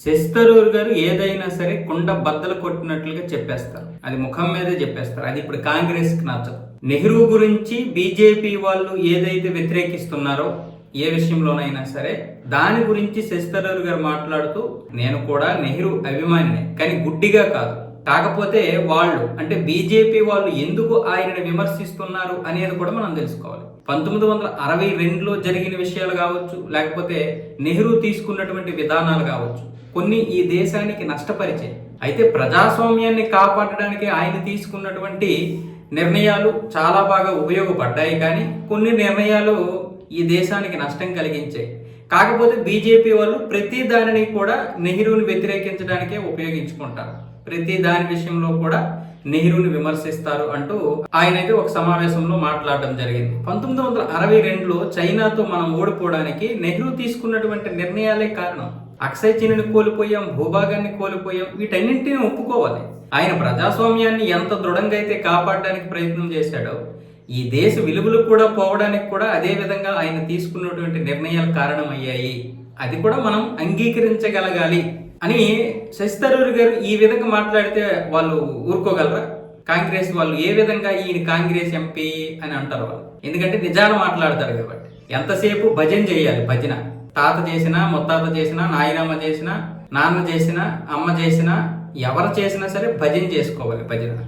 శశితరూర్ గారు ఏదైనా సరే కుండ బద్దలు కొట్టినట్లుగా చెప్పేస్తారు. అది ముఖం మీదే చెప్పేస్తారు. అది ఇప్పుడు కాంగ్రెస్కి నచ్చదు. నెహ్రూ గురించి బీజేపీ వాళ్ళు ఏదైతే వ్యతిరేకిస్తున్నారో ఏ విషయంలోనైనా సరే దాని గురించి శశితరూర్ గారు మాట్లాడుతూ నేను కూడా నెహ్రూ అభిమానినే కానీ గుడ్డిగా కాదు. కాకపోతే వాళ్ళు అంటే బీజేపీ వాళ్ళు ఎందుకు ఆయనని విమర్శిస్తున్నారు అనేది కూడా మనం తెలుసుకోవాలి. పంతొమ్మిది వందల అరవై రెండులో జరిగిన విషయాలు కావచ్చు లేకపోతే నెహ్రూ తీసుకున్నటువంటి విధానాలు కావచ్చు కొన్ని ఈ దేశానికి నష్టపరిచే అయితే ప్రజాస్వామ్యాన్ని కాపాడడానికి ఆయన తీసుకున్నటువంటి నిర్ణయాలు చాలా బాగా ఉపయోగపడ్డాయి కానీ కొన్ని నిర్ణయాలు ఈ దేశానికి నష్టం కలిగించాయి. కాకపోతే బీజేపీ వాళ్ళు ప్రతి దానిని కూడా నెహ్రూని వ్యతిరేకించడానికే ఉపయోగించుకుంటారు. ప్రతి దాని విషయంలో కూడా నెహ్రూని విమర్శిస్తారు అంటూ ఆయన అయితే ఒక సమావేశంలో మాట్లాడడం జరిగింది. పంతొమ్మిది వందల అరవై రెండులో చైనాతో మనం ఓడిపోవడానికి నెహ్రూ తీసుకున్నటువంటి నిర్ణయాలే కారణం. అక్షయ చిన్ని కోల్పోయాం భూభాగాన్ని కోల్పోయాం వీటన్నింటినీ ఒప్పుకోవాలి. ఆయన ప్రజాస్వామ్యాన్ని ఎంత దృఢంగా అయితే కాపాడడానికి ప్రయత్నం చేశాడో ఈ దేశ విలువలు కూడా పోవడానికి కూడా అదే విధంగా ఆయన తీసుకున్నటువంటి నిర్ణయాలు కారణమయ్యాయి. అది కూడా మనం అంగీకరించగలగాలి. అని శశి తరూర్ గారు ఈ విధంగా మాట్లాడితే వాళ్ళు ఊరుకోగలరా? కాంగ్రెస్ వాళ్ళు ఏ విధంగా ఈయన కాంగ్రెస్ ఎంపీ అని అంటారు వాళ్ళు? ఎందుకంటే నిజాలు మాట్లాడతారు కాబట్టి. ఎంతసేపు భజన చేయాలి భజన? తాత చేసినా ముత్తాత చేసినా నాయనమ్మ చేసినా నాన్న చేసినా అమ్మ చేసినా ఎవరు చేసినా సరే భజన చేసుకోవాలి భజన.